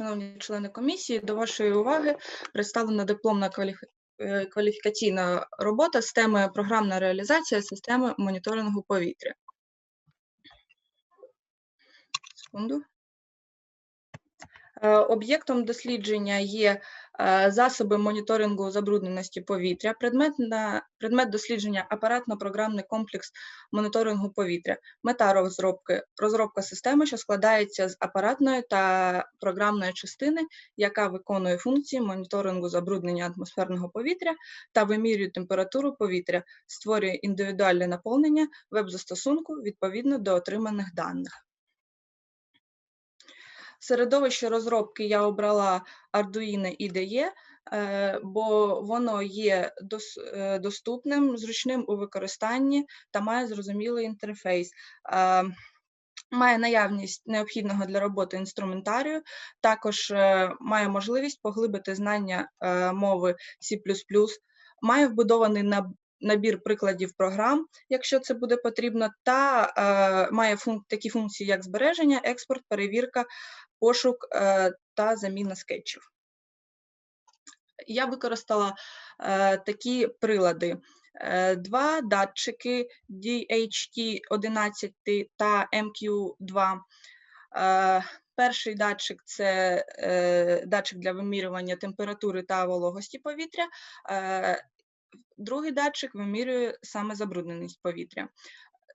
шановні члени комісії, до вашої уваги представлена дипломна кваліфі- е, кваліфікаційна робота з теми програмна реалізація системи моніторингу повітря. Секунду. Е, Об'єктом дослідження є е, засоби моніторингу забрудненості повітря, предмет, на, предмет дослідження апаратно-програмний комплекс моніторингу повітря, мета розробки розробка системи, що складається з апаратної та програмної частини, яка виконує функції моніторингу забруднення атмосферного повітря та вимірює температуру повітря, створює індивідуальне наповнення веб-застосунку відповідно до отриманих даних. Середовище розробки я обрала Arduino IDE, е, бо воно є е, доступним, зручним у використанні та має зрозумілий інтерфейс. Е, Має наявність необхідного для роботи інструментарію, також має можливість поглибити знання мови C++, має вбудований набір прикладів програм, якщо це буде потрібно, та е, має функ- такі функції, як збереження, експорт, перевірка, пошук е, та заміна скетчів. Я використала е, такі прилади. Е, Два датчики DHT11 та MQ2. Е, Перший датчик це е, датчик для вимірювання температури та вологості повітря. Е, Другий датчик вимірює саме забрудненість повітря.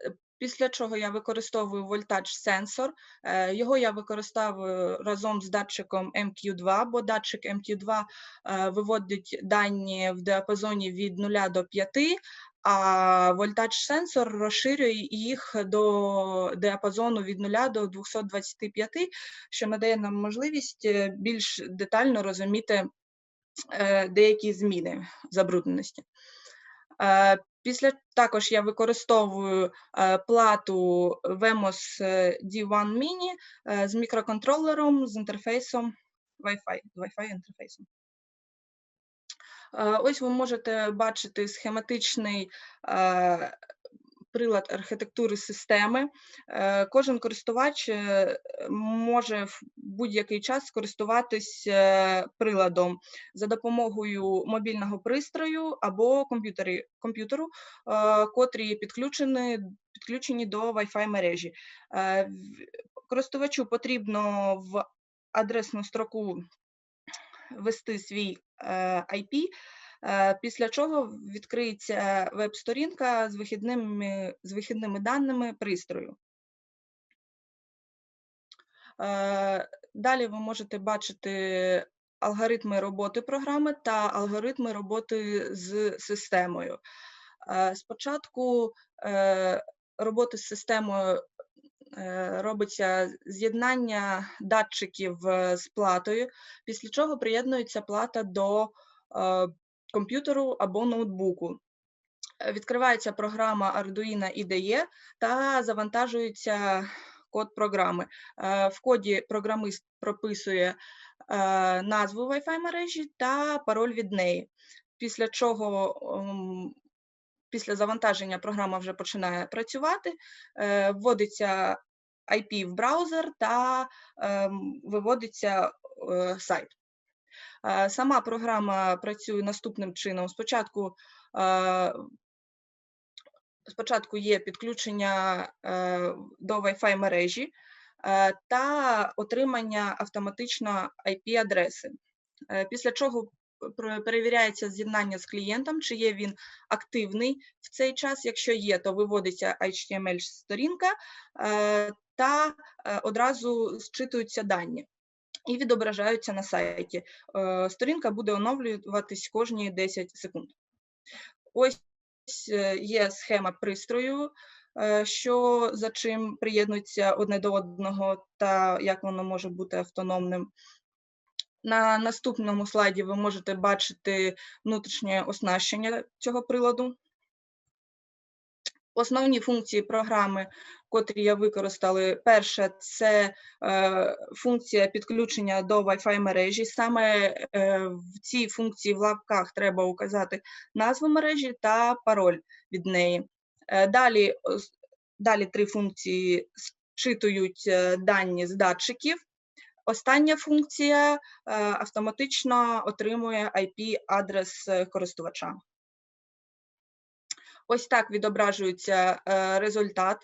Е, Після чого я використовую вольтаж сенсор. Е, Його я використовую разом з датчиком MQ2, бо датчик MQ2 е, виводить дані в діапазоні від 0 до 5, а вольтаж сенсор розширює їх до діапазону від 0 до 225, що надає нам можливість більш детально розуміти деякі зміни забрудненості. Е, Після також я використовую е, плату Vemos е, D1 Mini е, з мікроконтролером з інтерфейсом Wi-Fi, Wi-Fi інтерфейсом. Е, Ось ви можете бачити схематичний е, прилад архітектури системи. Е, Кожен користувач е, може в будь-який час користуватись е, приладом за допомогою мобільного пристрою або комп'ютеру, котрі підключені, підключені до Wi-Fi мережі. Користувачу потрібно в адресну строку ввести свій IP, після чого відкриється веб-сторінка з вихідними, з вихідними даними пристрою. Е, Далі ви можете бачити алгоритми роботи програми та алгоритми роботи з системою. Е, Спочатку е, роботи з системою е, робиться з'єднання датчиків е, з платою, після чого приєднується плата до е, комп'ютеру або ноутбуку. Е, Відкривається програма Arduino IDE та завантажується код програми. Е, В коді програмист прописує е, назву Wi-Fi мережі та пароль від неї. Після чого ем, після завантаження програма вже починає працювати, вводиться IP в браузер та ем, виводиться сайт. Е, Сама програма працює наступним чином. Спочатку е, спочатку є підключення е, до Wi-Fi мережі та отримання автоматично IP-адреси. Після чого перевіряється з'єднання з клієнтом, чи є він активний в цей час. Якщо є, то виводиться HTML-сторінка та одразу зчитуються дані. І відображаються на сайті. Е, Сторінка буде оновлюватись кожні 10 секунд. Ось е, є схема пристрою, е, що за чим приєднується одне до одного, та як воно може бути автономним. На наступному слайді ви можете бачити внутрішнє оснащення цього приладу. Основні функції програми, котрі я використала, перше це е, функція підключення до Wi-Fi мережі. Саме е, в цій функції в лапках треба указати назву мережі та пароль від неї. Е, далі, далі три функції зчитують е, дані з датчиків. остання функція е, автоматично отримує IP-адрес е, користувача. Ось так відображується е, результат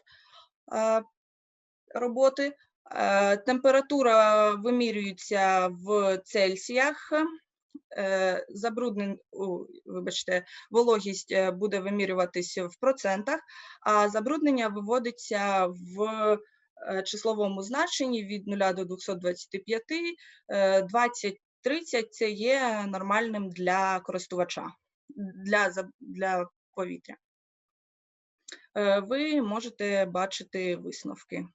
е, роботи. Е, Температура вимірюється в Цельсіях. Забруднен, вибачте, вологість буде вимірюватись в процентах, а забруднення виводиться в числовому значенні від 0 до 225, е, 20-30 це є нормальним для користувача, для, для повітря. Е, Ви можете бачити висновки.